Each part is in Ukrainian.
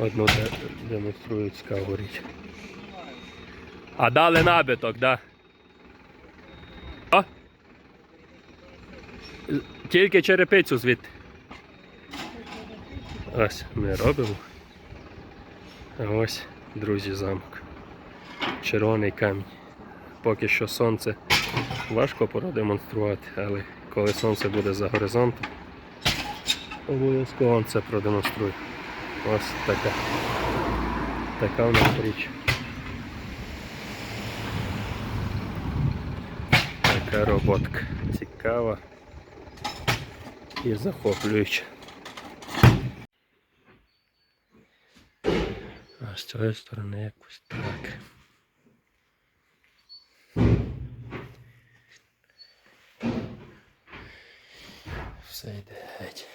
Одну де- демонструють цікаву річ. А дали набиток, да? Тільки черепицю звідти. Ось ми робимо. А ось, друзі, замок. Червоний камінь. Поки що сонце важко продемонструвати, але коли сонце буде за горизонтом, обов'язково це продемонструю. Ось така. Така у нас річ. Така роботка. Цікава і захоплююча. А з цієї сторони якось так. Все йде геть.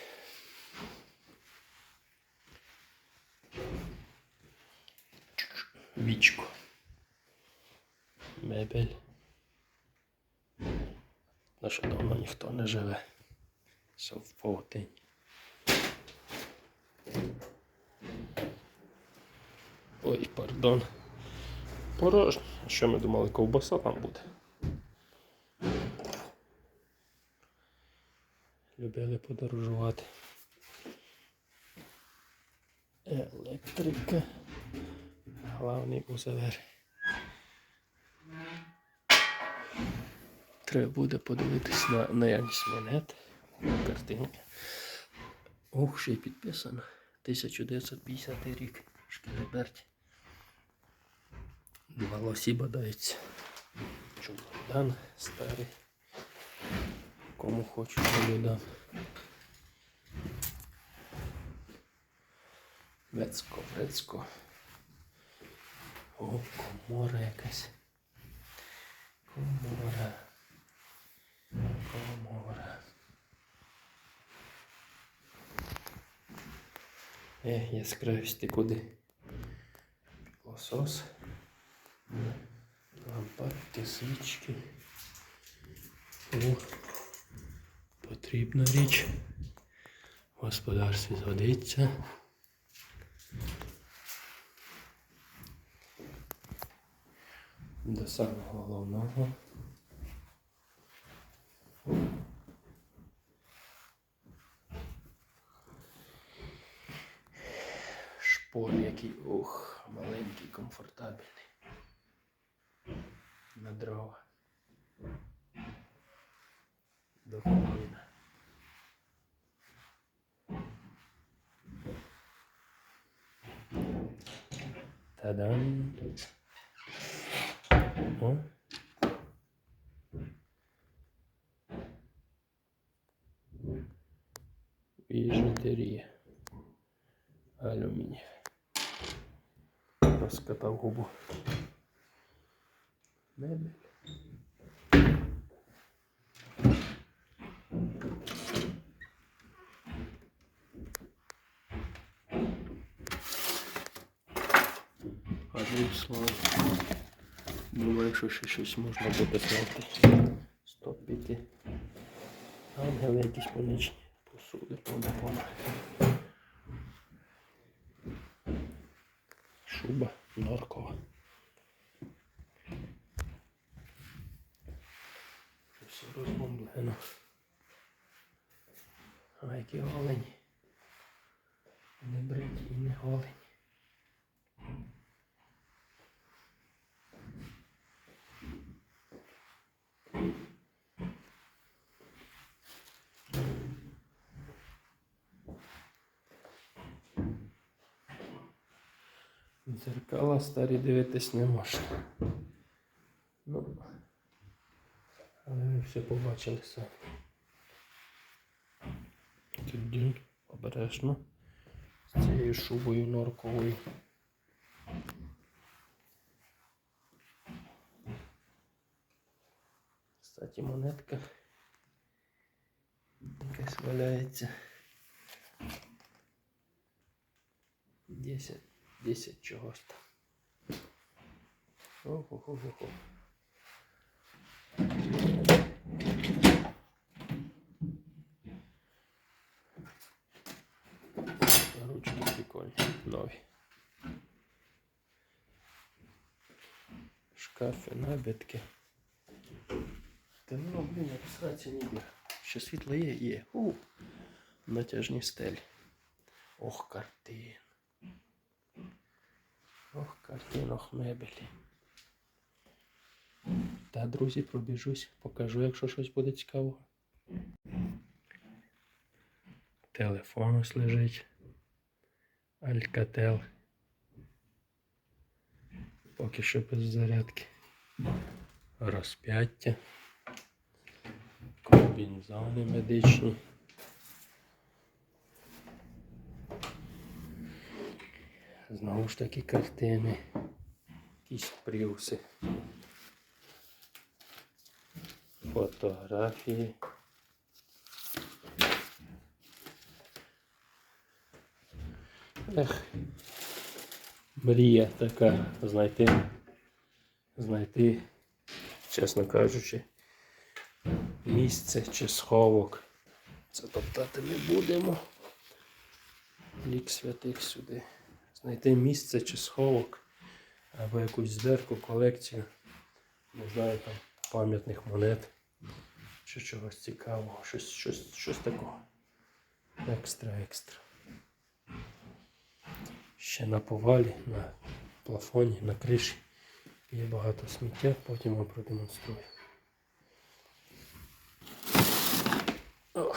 Вічко. Мебель. На що давно ніхто не живе. Все. Ой, пардон. Порожньо. Що ми думали, ковбаса там буде? Любили подорожувати. Електрика. Главний узелер. Треба буде подивитись на наявність монет. Картинки. Ух, ще й підписано. 1950 рік. Шкелеберті. Два лосі бадаються. Чемодан старий. Кому хочу, тому дам. Вецько, вецько. О, комора якась. Комора. Комора. Е, яскравість ти куди? Лосос. Лампадки, свічки. О, потрібна річ. В господарстві згодиться. Самого головного. Шпор який, ух, маленький, комфортабельний. На дрова. До коліна. Та-дам. О. Біжутерія. Алюміній. Розкатав губу. Мебель. Одним словом. Думаю, що ще щось можна буде знайти. Стоп. Ангели якісь помічні. Посуди, помогти. Шуба норкова. Все розбомблено. А які голені. Не бриті і не голені. Дзеркала старі дивитись не можна. Ну, але ви все побачили самі. Дюн обережно з цією шубою норковою. Кстати, монетка якась валяється. 10, 10 чогось там. Ого-го-го-го. Ручки прикольні, нові. Шкафи, набитки. Та ну, блін, я писати ніби. Ще світло є, є. У! Натяжні стелі. Ох, картина. Ох, картин, ох, мебелі. Та, друзі, пробіжусь, покажу, якщо щось буде цікавого. Телефон ось лежить. Алькател. Поки що без зарядки. Розп'яття. Комбінзони медичні. Знову ж таки картини. Якісь пріуси. Фотографії. Ех, мрія така знайти, знайти, чесно кажучи, місце чи сховок. Це топтати не будемо. Лік святих сюди. Знайти місце чи сховок або якусь збірку, колекцію. Не знаю там пам'ятних монет чи чогось цікавого, щось, щось, щось такого. Екстра, екстра. Ще на повалі, на плафоні, на криші є багато сміття, потім вам продемонструю. О.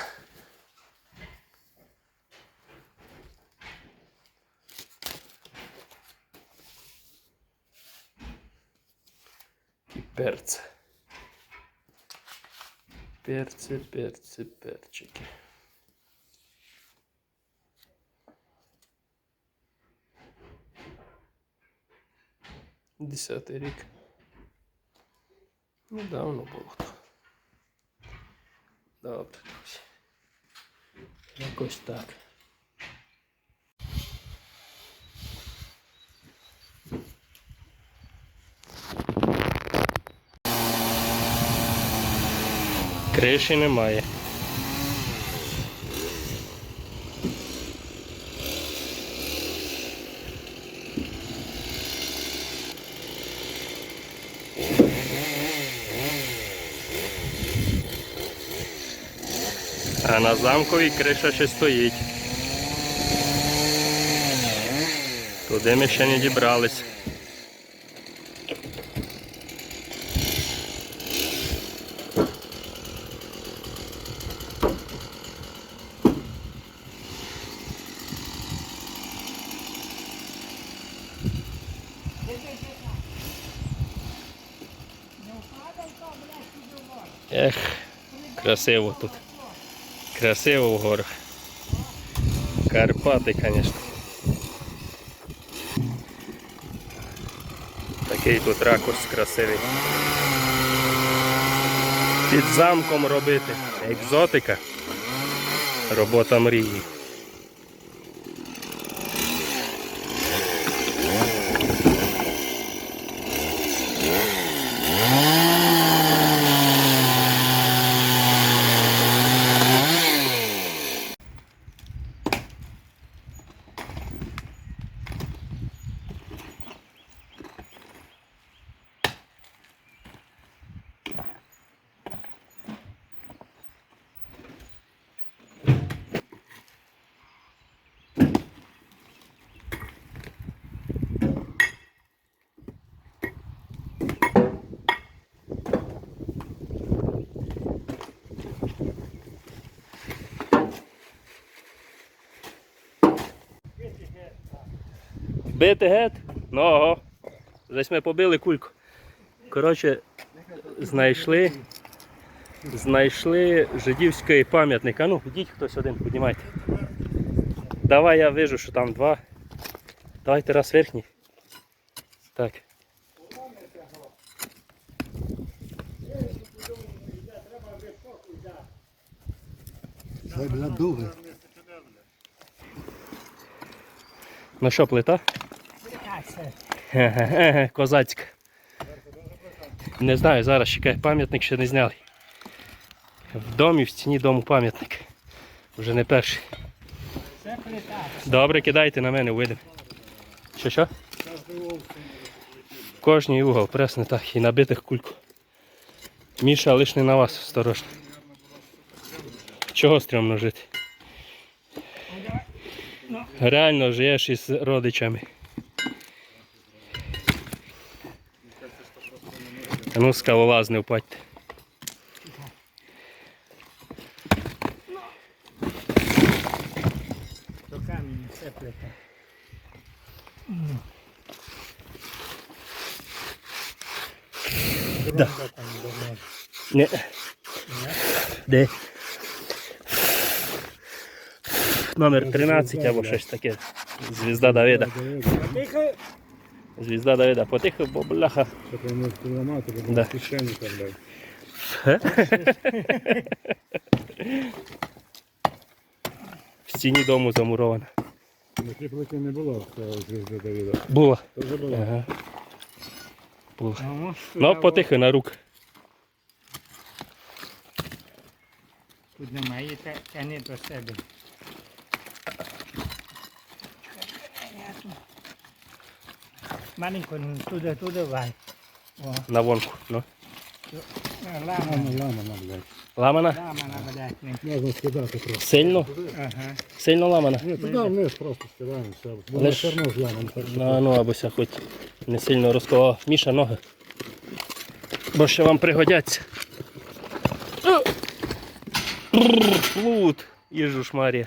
І перце. Перце, перце, перчики. Десятий рік. Недавно було то. Добре, друзі. Якось так. Криші немає. А на замковій криша ще стоїть. Туди ми ще не дібрались. Ех, красиво тут. Красиво в горах. Карпати, звісно. Такий тут ракурс красивий. Під замком робити. Екзотика. Робота мрії. Бити гет? Ну ого. Десь ми побили кульку. Коротше, знайшли. Знайшли жидівський пам'ятник. А ну, йдіть хтось один, піднімайте. Давай я вижу, що там два. Давайте раз верхній. Так. Ну що, плита? Козацька. Не знаю, зараз чекай, пам'ятник ще не зняли. В домі, в стіні дому пам'ятник. Вже не перший. Добре, кидайте на мене, вийдемо. Що що? Кожній угол пресне так і набитих кульку. Міша лиш не на вас, осторожно. Чого стрьомно жити? Реально живеш із родичами. А ну скалолаз не впадьте. То камінь сиплете. Да. там. Не. Де? Номер 13 або щось таке. Звізда Давида. Тихо. Звізда Давида. Потихо, бо бляха. Щоб не кілометр, бо Да. кишені там дай. В стіні дому замурована. На кріплики не було, звізди Давіда. Була. Це вже було. Ага. Була. Ну, Ну, потихо на рук. Тут немає, тягни до себе. Маленько, ну, туди, туди вай. О, На вонку. Ну. лама, Лама, лама, нам, блядь. Ламана? лама на водятні. Можна скидати просто. Сильно? Ага. Сильно ламана? Ні, туди вниз просто скидаємо, все. Одно так що Ну, ну, абося хоч не сильно розколо. Міша ноги. Бо ще вам пригодяться. Плут. Їжу шмарія.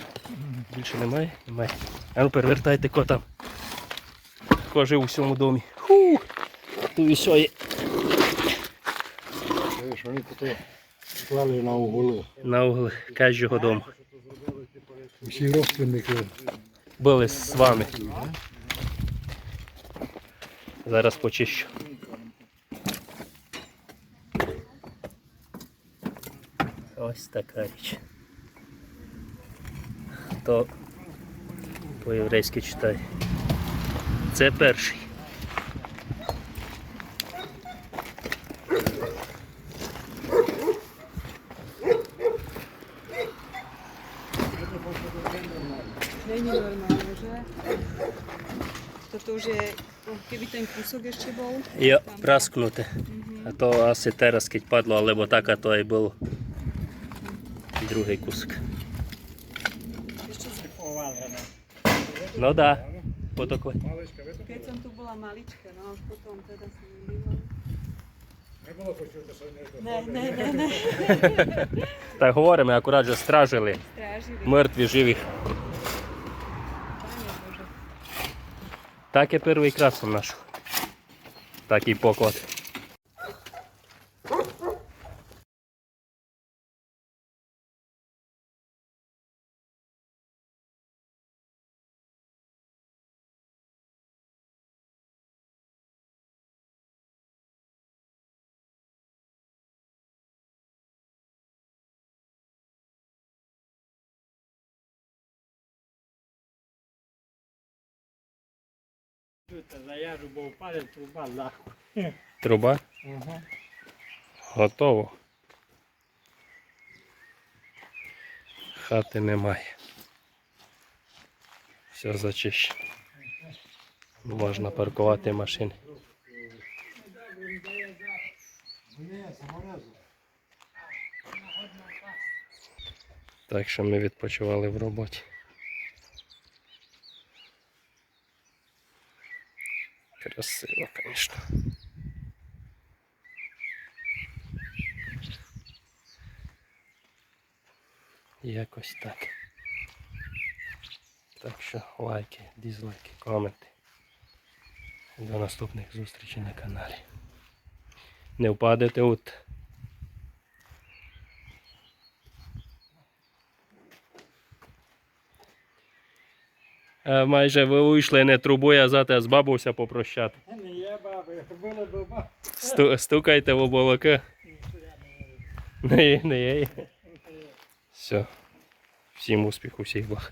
Більше немає? Немає. А ну перевертайте кота. Кожи у всьому домі. Ху. Ту і сьо є. Вони тут клали на уголи. на угли кожного дому. Всі родственники. Були з вами. Зараз почищу. Ось така річ. То по-єврейськи читай. Це перший. Není normálne, že? Toto už je, oh, keby ten kúsok ešte bol. І праскнути. А то аси тераз кить падло, але так, а то і було. Другий кусок. Ešte z- Овалена. Ну По такой. keď som tu bola malička, no a už potom teda som nebývala. Не було почути, що не Ne, ne, ne, ne. Так говоримо, акурат же стражили. Strážili. Мертві живих. Pane Bože. Так і перший красом наш. Такий поклад. Тут заяжу, бо впаде труба лаху. Труба. Ага. Готово. Хати немає. Все зачищено. Можна паркувати машини. Так що ми відпочивали в роботі. Красиво, звісно. Якось так. Так що лайки, дізлайки, коменти. До наступних зустрічей на каналі. Не впадете от. Майже ви вийшли не трубою, а зате бабуся попрощати. Не є баби, я б баби. Сту- стукайте в оболоки. Не є, не є. Все. Всім успіху, всіх благ.